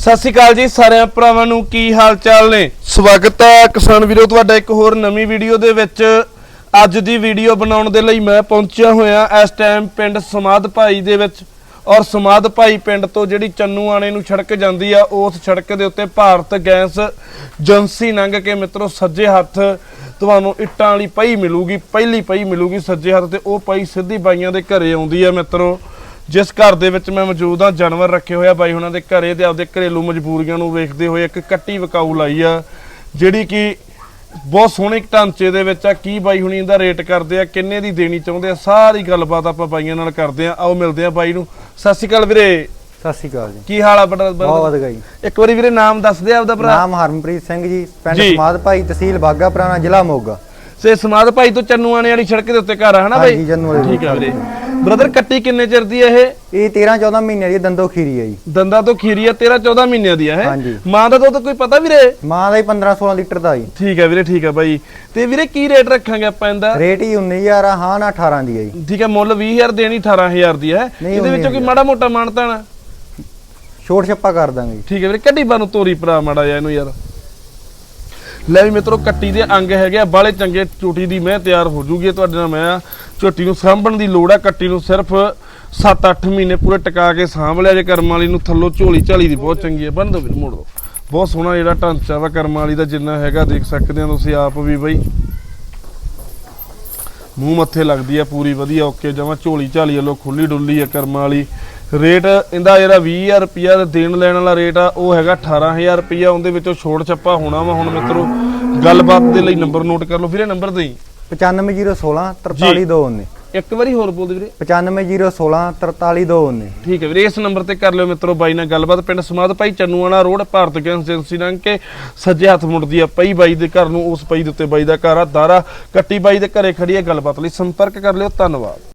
ਸਤਿ ਸ਼੍ਰੀ ਅਕਾਲ ਜੀ ਸਾਰਿਆਂ ਭਰਾਵਾਂ ਨੂੰ ਕੀ ਹਾਲ ਚਾਲ ਨੇ? ਸਵਾਗਤ ਹੈ ਕਿਸਾਨ ਵੀਰੋ, ਤੁਹਾਡਾ ਇੱਕ ਹੋਰ ਨਵੀਂ ਵੀਡੀਓ ਦੇ ਵਿੱਚ। ਅੱਜ ਦੀ ਵੀਡੀਓ ਬਣਾਉਣ ਦੇ ਲਈ ਮੈਂ ਪਹੁੰਚਿਆ ਹੋਇਆ ਇਸ ਟਾਈਮ ਪਿੰਡ ਸਮਾਧ ਭਾਈ ਦੇ ਵਿੱਚ। ਔਰ ਸਮਾਧ ਭਾਈ ਪਿੰਡ ਤੋਂ ਜਿਹੜੀ ਚੰਨੂ ਆਣੇ ਨੂੰ ਸੜਕ ਜਾਂਦੀ ਆ, ਉਸ ਸੜਕ ਦੇ ਉੱਤੇ ਭਾਰਤ ਗੈਸ ਏਜੰਸੀ ਲੰਘ ਕੇ ਮਿੱਤਰੋ, ਸੱਜੇ ਹੱਥ ਤੁਹਾਨੂੰ ਇੱਟਾਂ ਵਾਲੀ ਪਈ ਮਿਲੂਗੀ, ਪਹਿਲੀ ਪਈ ਮਿਲੂਗੀ ਸੱਜੇ ਹੱਥ ਤੇ ਉਹ ਪਈ ਸਿੱਧੀ ਬਾਈਆਂ ਦੇ ਘਰੇ ਆਉਂਦੀ ਆ ਮਿੱਤਰੋ। ਜਿਸ ਘਰ ਦੇ ਵਿੱਚ ਮੈਂ ਮੌਜੂਦ ਹਾਂ ਜਾਨਵਰ ਰੱਖੇ ਹੋਇਆ ਬਾਈ ਉਹਨਾਂ ਦੇ ਘਰੇ ਤੇ ਆਪਦੇ ਘਰੇਲੂ ਮਜਬੂਰੀਆਂ ਨੂੰ ਵੇਖਦੇ ਹੋਏ ਇੱਕ ਕੱਟੀ ਵਿਕਾਊ ਲਾਈ ਆ ਜਿਹੜੀ ਕਿ ਬਹੁਤ ਸੋਹਣੇ ਢਾਂਚੇ ਦੇ ਵਿੱਚ ਆ। ਕੀ ਬਾਈ ਹੁਣੀ ਇਹਦਾ ਰੇਟ ਕਰਦੇ ਆ ਕਿੰਨੇ ਦੀ ਦੇਣੀ ਚਾਹੁੰਦੇ ਆ? ਸਾਰੀ ਗੱਲਬਾਤ ਆਪਾਂ ਬਾਈਆਂ ਨਾਲ ਕਰਦੇ ਆ। ਆਓ ਮਿਲਦੇ ਆ ਬਾਈ ਨੂੰ। ਸਤਿ ਸ਼੍ਰੀ ਅਕਾਲ ਵੀਰੇ। ਸਤਿ ਸ਼੍ਰੀ ਅਕਾਲ ਜੀ। ਕੀ ਹਾਲ ਆ ਬੜਾ ਬਹੁਤ ਵਧੀਆ ਜੀ। ਇੱਕ ਵਾਰੀ ਵੀਰੇ ਨਾਮ ਦੱਸ ਦੇ ਆਪਦਾ ਭਰਾ। ਨਾਮ ਹਰਮਨਪ੍ਰੀਤ ਸਿੰਘ ਜੀ ਪਿੰਡ। ਸਮਾਦ ਭਾਈ ਤਹਿਸੀਲ ਬਾਗਾ ਪੁਰਾਣਾ ਜ਼ਿਲ੍ਹਾ ਮੋਗਾ। ਸੇ ਸਮਾਦ ਭਾਈ ਤੋਂ ਚੰਨੂ ਆਣੇ ਵਾਲੀ ਸੜਕ ਦੇ ਉੱਤੇ ਘਰ ਆ ਹਨਾ ਬਾਈ? ਹਾਂਜੀ, ਚੰਨੂ ਵਾਲੀ। ਠੀਕ ਆ ਵੀਰੇ। ਬ੍ਰਦਰ ਕੱਟੀ ਕਿੰਨੇ ਚਿਰ ਦੀ ਇਹ? ਇਹ 13 14 ਮਹੀਨੇ ਦੀ ਦੰਦੋ ਖੀਰੀ ਹੈ ਜੀ। ਦੰਦਾਂ ਤੋਂ ਖੀਰੀ ਆ 13 14 ਮਹੀਨਿਆਂ ਦੀ ਹੈ ਹਾਂਜੀ। ਮਾਂ ਦਾ ਦੁੱਧ ਕੋਈ ਪਤਾ ਵੀਰੇ? ਮਾਂ ਦਾ ਹੀ 15 16 ਲੀਟਰ ਦਾ ਜੀ। ਠੀਕ ਹੈ ਵੀਰੇ ਠੀਕ ਹੈ ਬਾਈ। ਤੇ ਵੀਰੇ ਕੀ ਰੇਟ ਰੱਖਾਂਗੇ ਆਪਾਂ ਇਹਦਾ? ਰੇਟ ਹੀ 19000 ਆ ਹਾਂ ਨਾ 18 ਦੀ ਹੈ ਜੀ। ਠੀਕ ਹੈ ਮੁੱਲ 20000 ਦੇਣੀ 18000 ਦੀ ਹੈ। ਨਹੀਂ, ਇਹਦੇ ਵਿੱਚੋਂ ਕੋਈ 19,000 ਮਾੜਾ ਮੋਟਾ ਮਾਨਤਾ ਨਾ ਛੋਟ ਛੱਪਾ ਕਰ ਦਾਂਗੇ ਜੀ। ਠੀਕ ਹੈ ਵੀਰੇ ਕੱਢੀ ਬਾਨੂੰ ਤੋਰੀ ਭਰਾ ਮਾੜਾ ਜਿਹਾ ਇਹਨੂੰ ਯਾਰ। ਲੈ ਵੀ ਮਿੱਤਰੋ, ਕੱਟੀ ਦੇ ਅੰਗ ਹੈਗੇ ਆ ਬਾਲੇ ਚੰਗੇ ਚੋਟੀ ਦੀ ਮੈਂ ਤਿਆਰ ਹੋ ਜੂਗੀ ਤੁਹਾਡੇ ਨਾਲ। ਮੈਂ ਝੋਟੀ ਨੂੰ ਸਾਂਭਣ ਦੀ ਲੋੜ ਆ, ਕੱਟੀ ਨੂੰ ਸਿਰਫ 7-8 ਮਹੀਨੇ ਪੂਰੇ ਟਿਕਾ ਕੇ ਸਾਂਭ ਲਿਆ ਜੇ ਕਰਮ ਵਾਲੀ ਨੂੰ, ਥੱਲੋਂ ਝੋਲੀ ਝਾਲੀ ਦੀ ਬਹੁਤ ਚੰਗੀ ਹੈ ਬੰਨ ਦੋ ਵੀਰ, ਮੋੜ ਦੋ। ਬਹੁਤ ਸੋਹਣਾ ਜਿਹੜਾ ਢਾਂਚਾ ਵਾ ਕਰਮ ਵਾਲੀ ਦਾ ਜਿੰਨਾ ਹੈਗਾ, ਦੇਖ ਸਕਦੇ ਹੋ ਤੁਸੀਂ ਆਪ ਵੀ ਬਈ। ਮੂੰਹ ਮੱਥੇ ਲੱਗਦੀ ਆ ਪੂਰੀ ਵਧੀਆ, ਓਕੇ, ਜਮਾ ਝੋਲੀ ਝਾਲੀ ਵੱਲੋਂ ਖੁੱਲੀ ਡੁੱਲੀ ਆ ਕਰਮਾਂ ਵਾਲੀ। ਰੇਟ ਇਹਦਾ ਜਿਹੜਾ 20000 ਰੁਪਿਆ ਦੇਣ ਲੈਣ ਵਾਲਾ ਰੇਟ ਆ ਉਹ ਹੈਗਾ 18000 ਰੁਪਿਆ ਉਹਦੇ ਵਿੱਚੋਂ ਛੋੜ ਛੱਪਾ ਹੋਣਾ ਵਾ ਹੁਣ ਮਿੱਤਰੋ। ਗੱਲਬਾਤ ਦੇ ਲਈ ਨੰਬਰ ਨੋਟ ਕਰ ਲਓ ਵੀਰੇ ਨੰਬਰ ਦੇਈ। 95016 43219 ਇੱਕ ਵਾਰੀ ਹੋਰ ਬੋਲ ਦੇ ਵੀਰੇ 95016 43219 ਠੀਕ ਹੈ ਵੀਰੇ ਇਸ ਨੰਬਰ ਤੇ ਕਰ ਲਿਓ ਮਿੱਤਰੋ ਬਾਈ ਨਾਲ ਗੱਲਬਾਤ। ਪਿੰਡ Samad Bhai Channuana road Bharat gas agency ਲੰਘ ਕੇ ਸੱਜੇ ਹੱਥ ਮੁੜਦੀ ਆ ਪਈ ਬਾਈ ਦੇ ਘਰ ਨੂੰ ਉਸ ਪਈ ਦੇ ਉੱਤੇ ਬਾਈ ਦਾ ਘਰ ਆ ਦਾਰਾ ਕੱਟੀ ਬਾਈ ਦੇ ਘਰੇ ਖੜੀ ਹੈ ਗੱਲਬਾਤ ਲਈ ਸੰਪਰਕ ਕਰ ਲਿਓ ਧੰਨਵਾਦ।